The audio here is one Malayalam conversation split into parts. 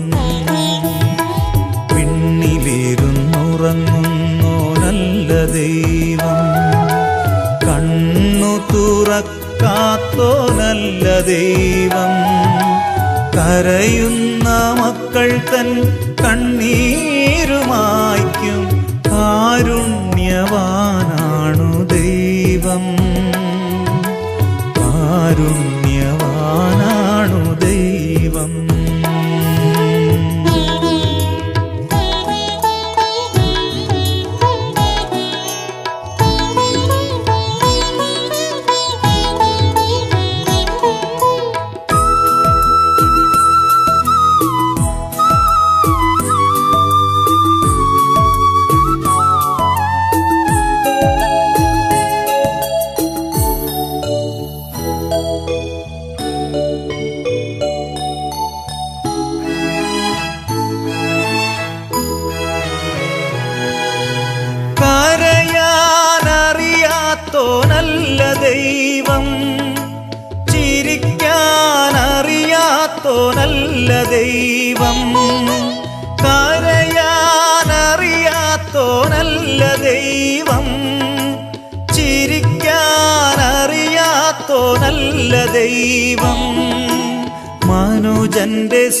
ദൈവം പിന്നിലിരുന്നുറങ്ങുന്നു നല്ല ദൈവം. കണ്ണു തുറക്കാത്തോ നല്ല ദൈവം. കരയുന്ന മക്കൾ തൻ കണ്ണീരുമായ്ക്കും. കാരുണ്യവാനാണു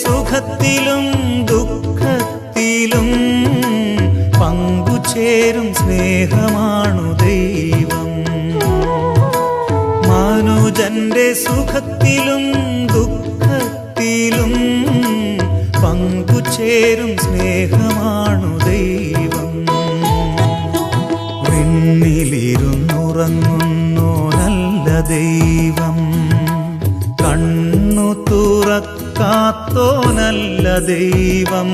സുഖത്തിലും ദുഃഖത്തിലും പങ്കുചേരും സ്നേഹമാണു ദൈവം. മനുജന്റെ സുഖത്തിലും ദൈവം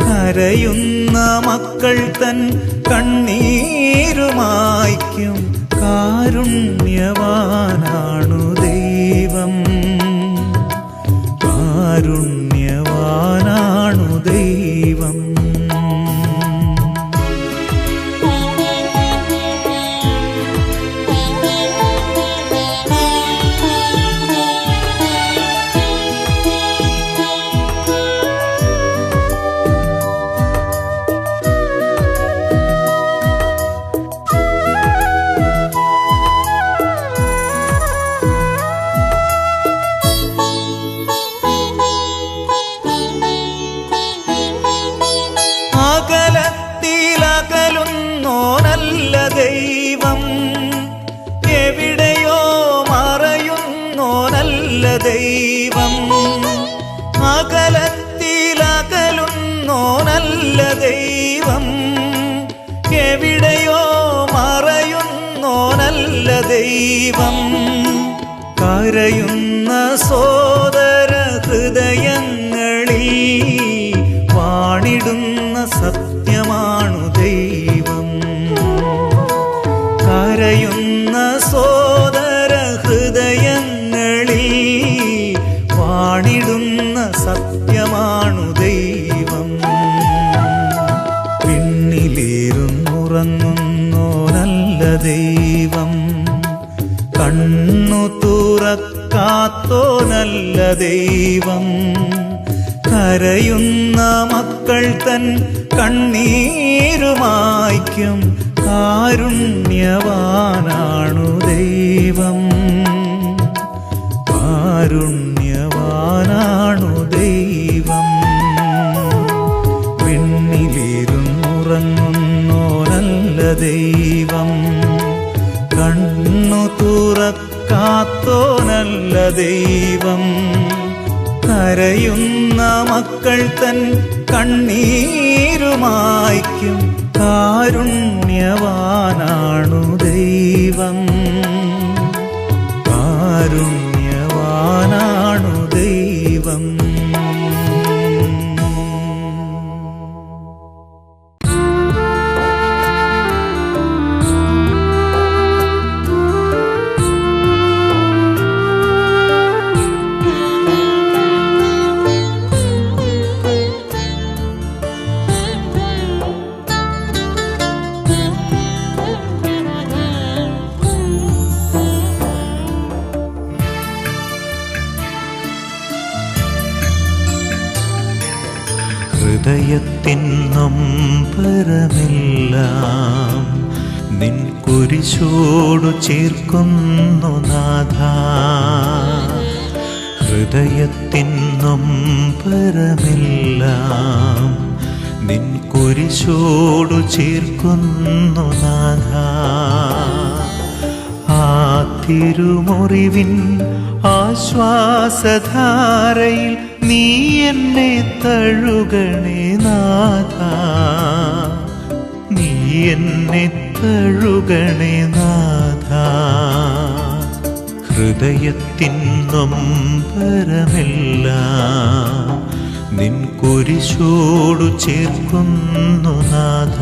കരയുന്ന മക്കൾ തൻ കണ്ണീരുമായിക്കും കാരുണ്യവാനാണു ദൈവം കരയുന്ന മക്കൾ തൻ കണ്ണീരുമായിക്കും കാരുണ്യവാനാണു ദൈവം. കാരുണ്യവാനാണു ദൈവം. പെണ്ണിലിരുന്നുറങ്ങുന്നോനല്ല ദൈവം. കണ്ണു തുറക്കാത്തോ നല്ല ദൈവം. കരയുന്ന മക്കൾ തൻ കണ്ണീരുമായിക്കും കാരുണ്യവാനാണു ചേർക്കുന്നു നാഥ. ഹൃദയത്തിന്നും പരമില്ല നിൻ കുരിശോടു ചേർക്കുന്നു നാഥ. ആ തിരുമുറിവിൻ ആശ്വാസധാരയിൽ നീ എന്നെ തഴുകണേ നാഥ. നീ എന്നെ തഴുകണേ നാഥ. ഹൃദയത്തിൻ നൊമ്പരമെല്ലാം നിൻ കുരിശോടു ചേർക്കുന്നു നാഥ.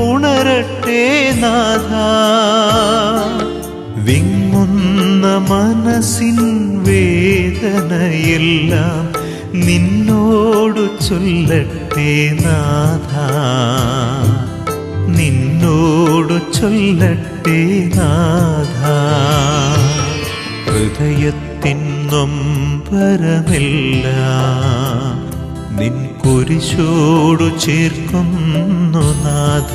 പുണരട്ടെ നാഥ. വിങ്ങുന്ന മനസ്സിൻ വേദനയെല്ലാം നിന്നോടു ചൊല്ലട്ടെ നാഥ. നിന്നോടു ചൊല്ലട്ടെ നാഥ. ഹൃദയത്തിൻ നൊമ്പരമില്ല നിൻ കുരിശോടു ചേർക്കുന്നു നാഥ.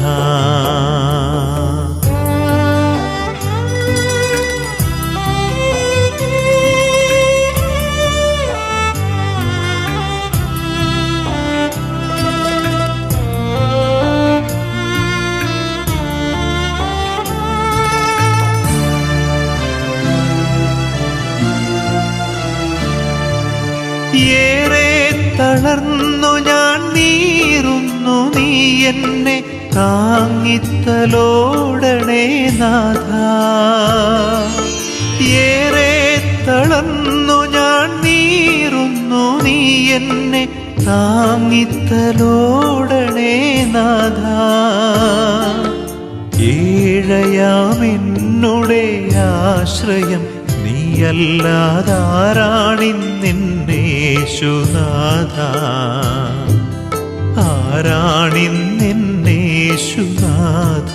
ഏറെ തളർന്നു ഞാൻ നീറുന്നു നീ എന്നെ താങ്ങിത്തലോടണേ നാഥ. ഏറെ തളർന്നു ഞാൻ നീറുന്നു നീ എന്നെ താങ്ങിത്തലോടണേ നാഥ. ഏഴയാമെന്നുടെ ആശ്രയം നീയല്ലാതാരാണിന്നെന്നേശുനാഥ ആരാണിന്നെന്നേശുനാഥ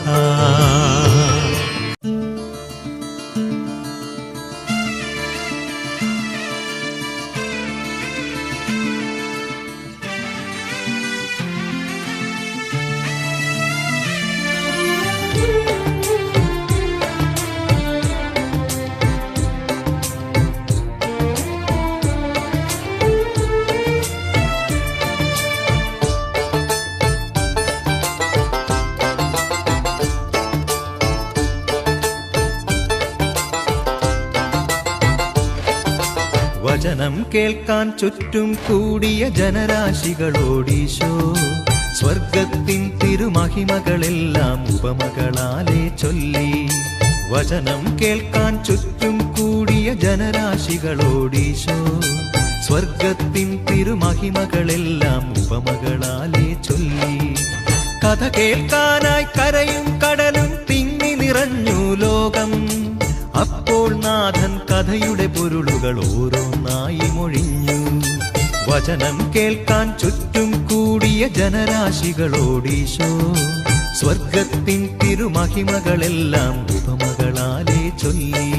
വചനം കേൾക്കാൻ ചുറ്റും കൂടിയ ജനരാശികളോടീശോ. സ്വർഗത്തിൻ തിരുമഹിമകളെല്ലാം ഉപമകളാലെ ചൊല്ലി. വചനം കേൾക്കാൻ ചുറ്റും കൂടിയ ജനരാശികളോടീശോ. സ്വർഗത്തിൻ തിരുമഹിമകളെല്ലാം ഉപമകളാലെ ചൊല്ലി. കഥ കേൾക്കാനായി കരയും കടലും തിങ്ങി നിറഞ്ഞു ലോകം. നാഥൻ കഥയുടെ പൊരുളുകൾ ഓരോന്നായി മൊഴിഞ്ഞു. വചനം കേൾക്കാൻ ചുറ്റും കൂടിയ ജനരാശികളോടീശോ സ്വർഗത്തിൻ തിരുമഹിമകളെല്ലാം ഉപമകളാലേ ചൊല്ലി.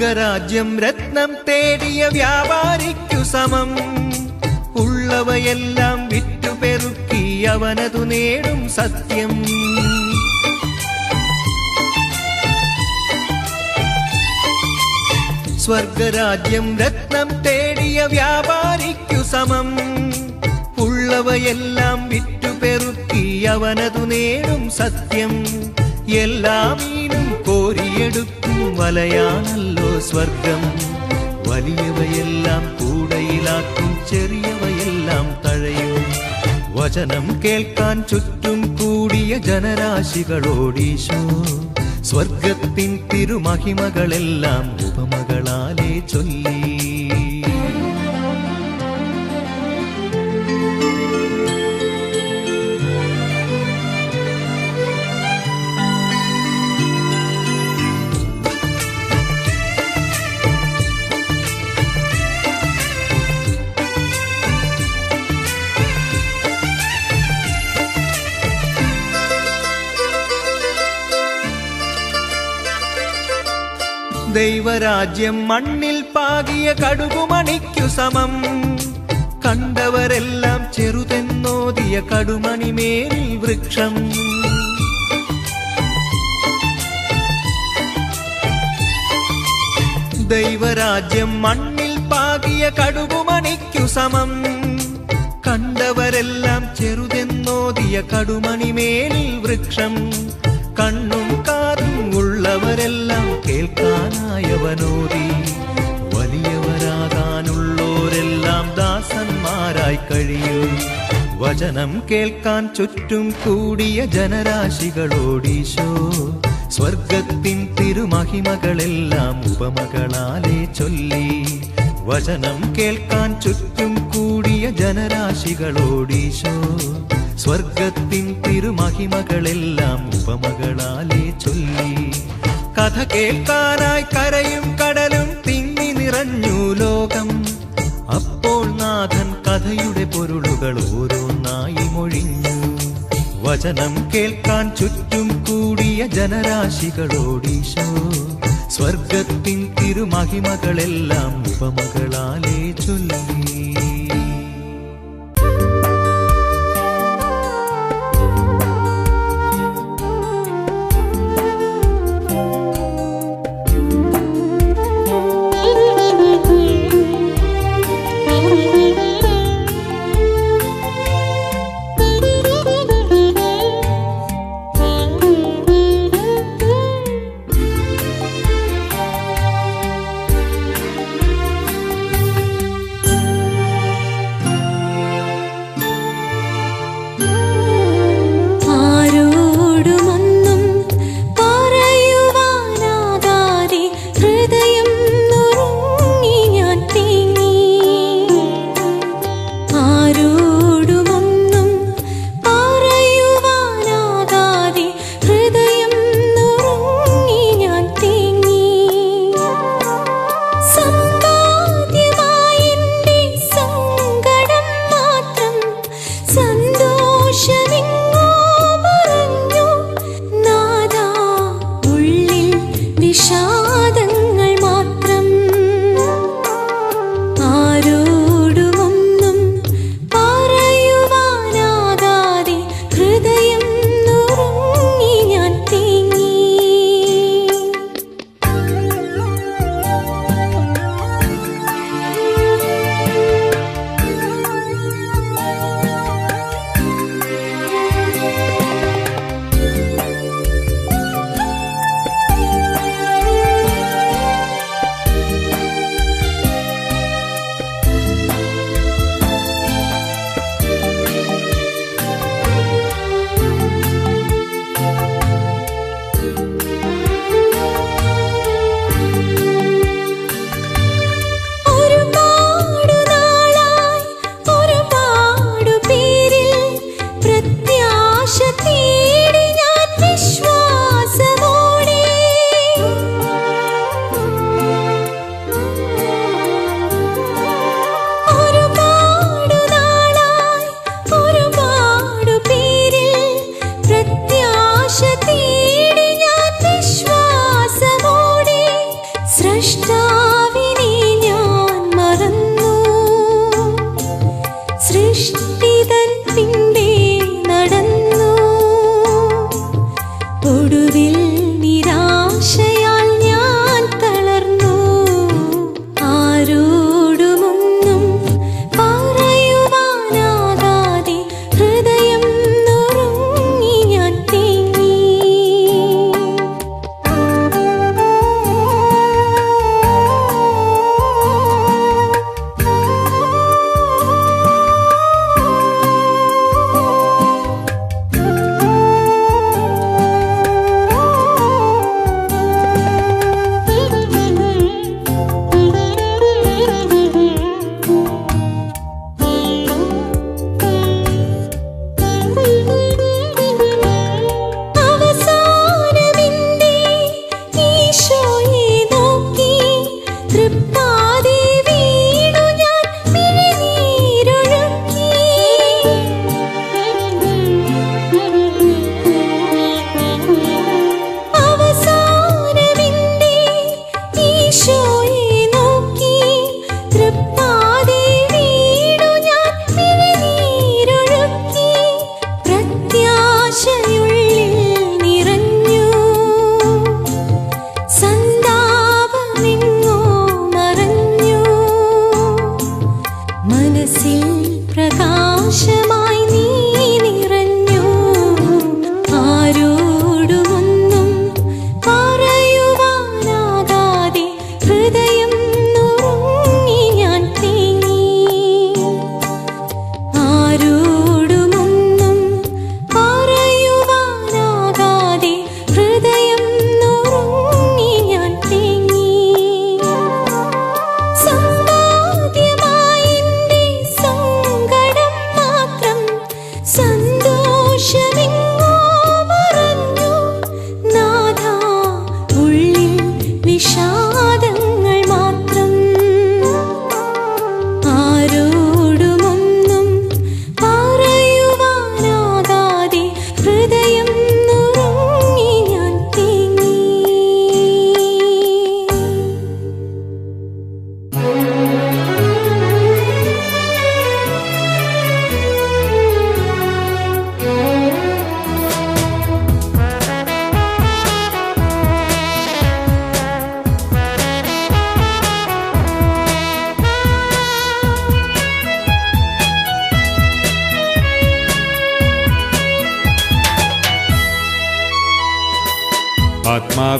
സ്വർഗരാജ്യം രത്നം തേടിയ വ്യാപാരിക്കു സമം. ഉള്ളവയെല്ലാം വിറ്റുപെറുക്കി അവനതു നേടും സത്യം. സ്വർഗരാജ്യം രത്നം തേടിയ വ്യാപാരിക്കു സമം. ഉള്ളവയെല്ലാം വിറ്റുപെറുക്കി അവനതു നേടും സത്യം. എല്ലാം കോരിയെടുക്കും വലയാണല്ലോ സ്വർഗം. വലിയവയെല്ലാം കൂടയിലാക്കും ചെറിയവയെല്ലാം തഴയും. വചനം കേൾക്കാൻ ചുറ്റും കൂടിയ ജനരാശികളോടീശോ. സ്വർഗത്തിൻ തിരുമഹിമകളെല്ലാം ഉപമകളാലേ ചൊല്ലി. ദൈവരാജ്യം മണ്ണിൽ പാകിയ കടുകുമണിക്കു സമം. കണ്ടവരെല്ലാം ചെറുതെന്നോതിയ കടുമണിമേൽ വൃക്ഷം. ദൈവരാജ്യം മണ്ണിൽ പാകിയ കടുകുമണിക്കു സമം. കണ്ടവരെല്ലാം ചെറുതെന്നോതിയ കടുമണിമേലിൽ വൃക്ഷം. കണ്ണും ഉള്ളവരെല്ലാം കേൾക്കാനായവനോതി. വലിയവരാകാനുള്ളോരെല്ലാം ദാസന്മാരായി കഴിയും. വചനം കേൾക്കാൻ ചുറ്റും കൂടിയ ജനരാശികളോടീശോ. സ്വർഗത്തിൻ തിരുമഹിമകളെല്ലാം ഉപമകളാലെ ചൊല്ലി. വചനം കേൾക്കാൻ ചുറ്റും കൂടിയ ജനരാശികളോടീശോ. സ്വർഗത്തിൻ തിരുമഹിമകളെല്ലാം ഉപമകളാലെ ചൊല്ലി. കഥ കേൾക്കാനായി കരയും കടലും തിങ്ങി നിറഞ്ഞു ലോകം. അപ്പോൾ നാഥൻ കഥയുടെ പൊരുളുകൾ ഓരോന്നായി മൊഴിഞ്ഞു. വചനം കേൾക്കാൻ ചുറ്റും കൂടിയ ജനരാശികളോടീശോ. സ്വർഗത്തിൻ തിരുമഹിമകളെല്ലാം ഉപമകളാലേ ചൊല്ലി.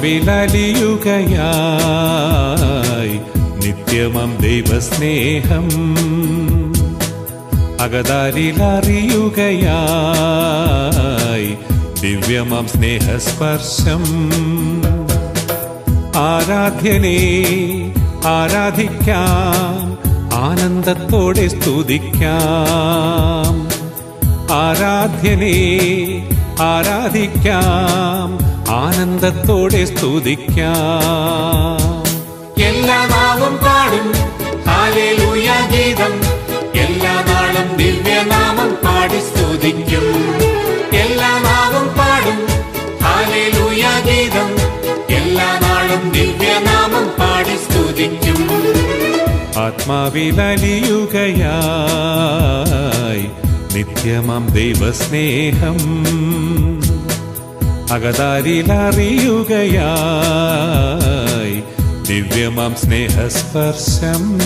ആത്മാവിലലിയുകയായി നിത്യമം ദൈവസ്നേഹം അകതാരിലറിയുകയായി ദിവ്യമം സ്നേഹസ്പർശം. ആരാധ്യനെ ആരാധിക്കാം ആനന്ദത്തോടെ സ്തുതിക്കാം. ആരാധ്യനെ ആരാധിക്കാം ആനന്ദത്തോടെ സ്തുതിക്കാം. എല്ലാ നാവും പാടും ഹാലേലൂയ ഗീതം. എല്ലാ നാളും ദിവ്യനാമം പാടി സ്തുതിക്കും. എല്ലാ നാവും പാടും ഹാലേലൂയ ഗീതം. എല്ലാ നാളും ദിവ്യനാമം പാടി സ്തുതിക്കും. ആത്മാവിലലിയുകയായി നിത്യമം ദൈവസ്നേഹം. അകതാരിലറിയുകയായി. ദിവ്യമം സ്നേഹസ്പർശം.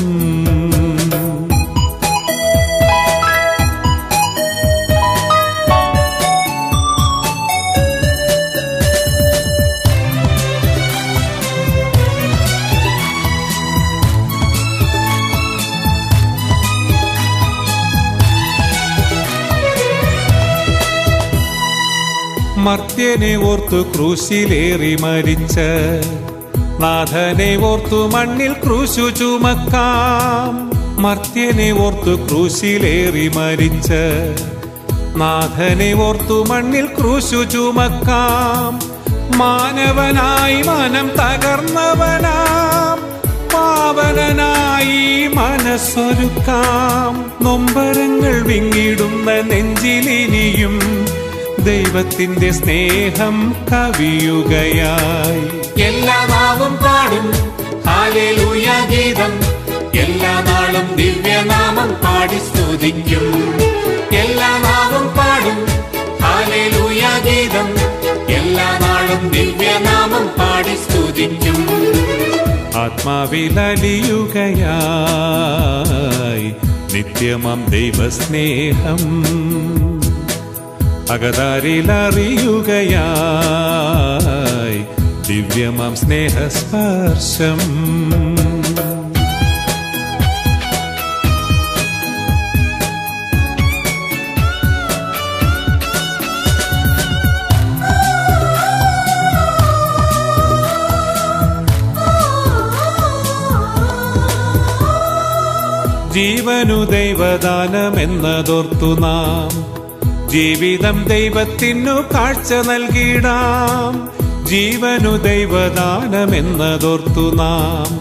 മർത്യനെ ഓർത്തു ക്രൂശിലേറി മരിച്ച. നാഥനെ ഓർത്തു മണ്ണിൽ ക്രൂശു ചുമക്കാം. മർത്യനെ ഓർത്തു ക്രൂശിലേറി മരിച്ച. നാഥനെ ഓർത്തു മണ്ണിൽ ക്രൂശു ചുമക്കാം. മാനവനായി മനം തകർന്നവനാം. പാവനായി മനസ്സൊരുക്കാം. നൊമ്പരങ്ങൾ വിങ്ങിടുന്ന നെഞ്ചിലിനിയും ദൈവത്തിന്റെ സ്നേഹം കവിയുകയായി. എല്ലാ നാവും പാടും. ഹാലേലൂയ ഗീതം. എല്ലാ നാളും ദിവ്യനാമം പാടി സ്തുതിക്കും. എല്ലാ നാവും പാടും. ഹാലേലൂയ ഗീതം. എല്ലാ നാളും ദിവ്യനാമം പാടി സ്തുതിക്കും. ആത്മാവിലലിയുകയായി. നിത്യമം ദൈവസ്നേഹം അകതാരിലറിയുകയായി ദിവ്യമാം സ്നേഹസ്പർശം. ജീവനു ദൈവദാനമെന്നതോർത്തു നാം ജീവിതം ദൈവത്തിനു കാഴ്ച നൽകിടാം ജീവനു ദൈവദാനമെന്നതോർത്തു നാം.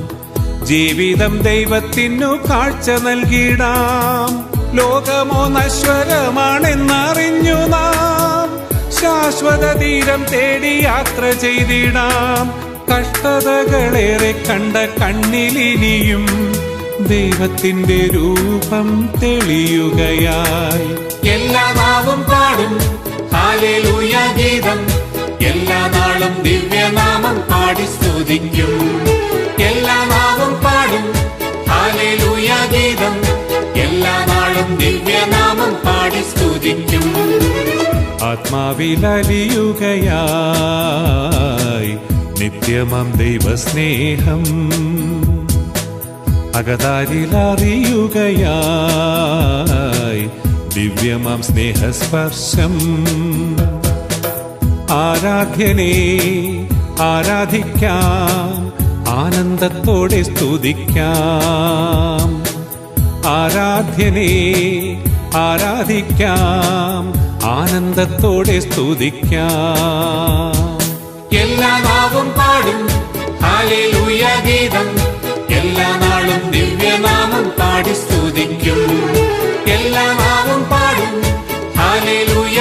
ജീവിതം ദൈവത്തിനു കാഴ്ച നൽകിടാം ലോകമോ നശ്വരമാണെന്നറിഞ്ഞു നാം. ശാശ്വത തീരം തേടി യാത്ര ചെയ്തിടാം. കഷ്ടതകളേറെ കണ്ട കണ്ണിലിനിയും ദൈവത്തിന്റെ രൂപം തെളിയുകയായി. പാടും. ഹാലേലൂയ ഗീതം. എല്ലാ നാളും ദിവ്യനാമം പാടി സ്തുതിക്കും. എല്ലാ നാവും പാടും. ഹാലേലൂയ ഗീതം. എല്ലാ നാളും ദിവ്യനാമം പാടി സ്തുതിക്കും. ആത്മാവിലലിയുകയായി നിത്യമം ദൈവസ്നേഹം. അകതാരിലറിയുകയായി ദിവ്യമം സ്നേഹസ്പർശം. ആരാധ്യനെ ആരാധിക്കാം ആനന്ദത്തോടെ സ്തുതിക്കാം. ആരാധ്യനെ ആരാധിക്കാം ആനന്ദത്തോടെ സ്തുതിക്കാം. എല്ലാ നാവും പാടും ഗീതം. എല്ലാ നാളും ദിവ്യനാമം പാടി സ്തുതിക്കും. എല്ലാ ഹാലേലൂയ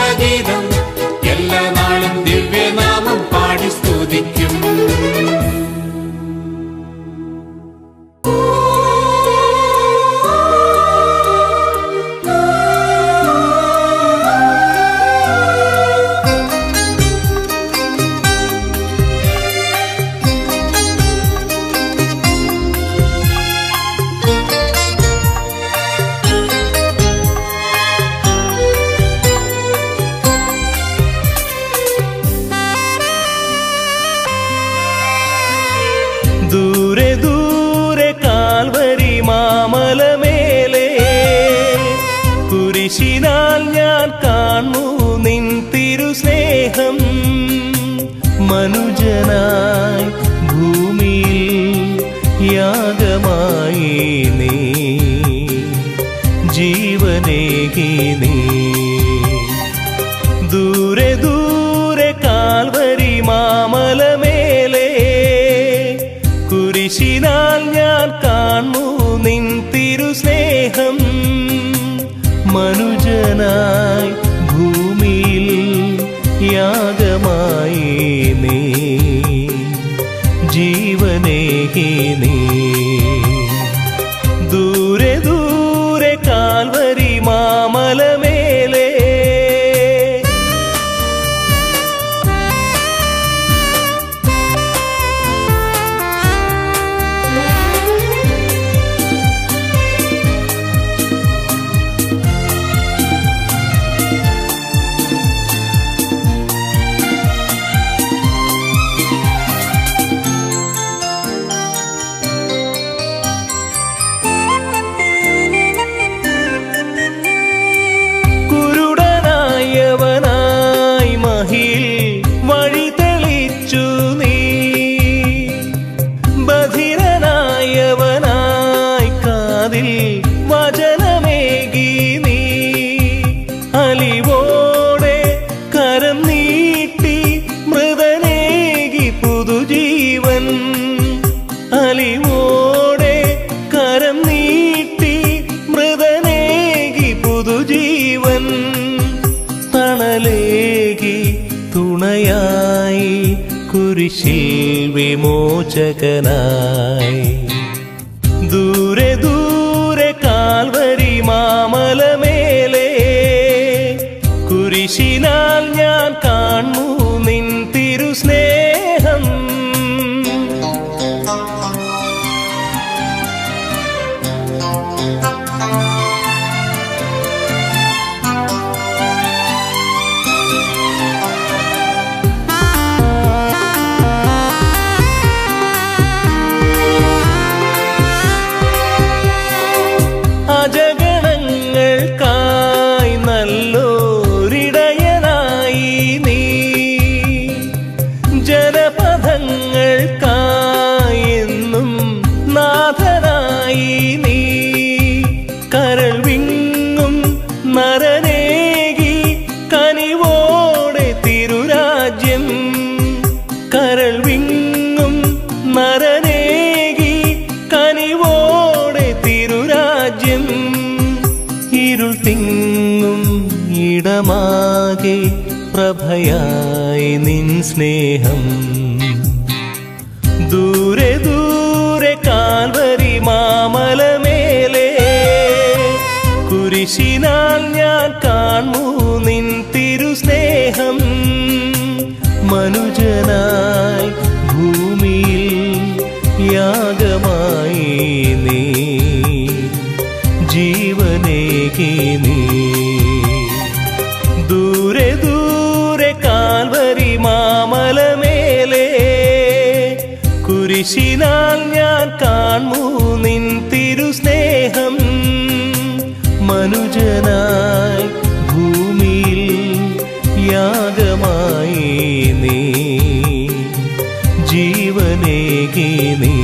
യാഗമായി നീ ജീവനേകി നീ കാതിൽ വചനമേകി നീ. അലിവോടെ കരം നീട്ടി മൃതനേകി പുതുജീവൻ. അലിവോടെ കരം നീട്ടി മൃതനേകി പുതുജീവൻ. തണലേകി തുണയായി കുരിശിൽ വിമോചകനായി. സ്നേഹം. ദൂരെ ദൂരെ കാൽവരി മാമലമേലെ. കുരിശിനാൽ ഞാൻ കാണൂ നിൻ തിരുസ്നേഹം. മനുജനായി ഭൂമിയിൽ യാഗമായി നീ ജീവനേകി നീ കാൺമൂന്നിൻ തിരുസ്നേഹം? മനുജനായി ഭൂമിയിൽ യാഗമായി നീ ജീവനേകി നീ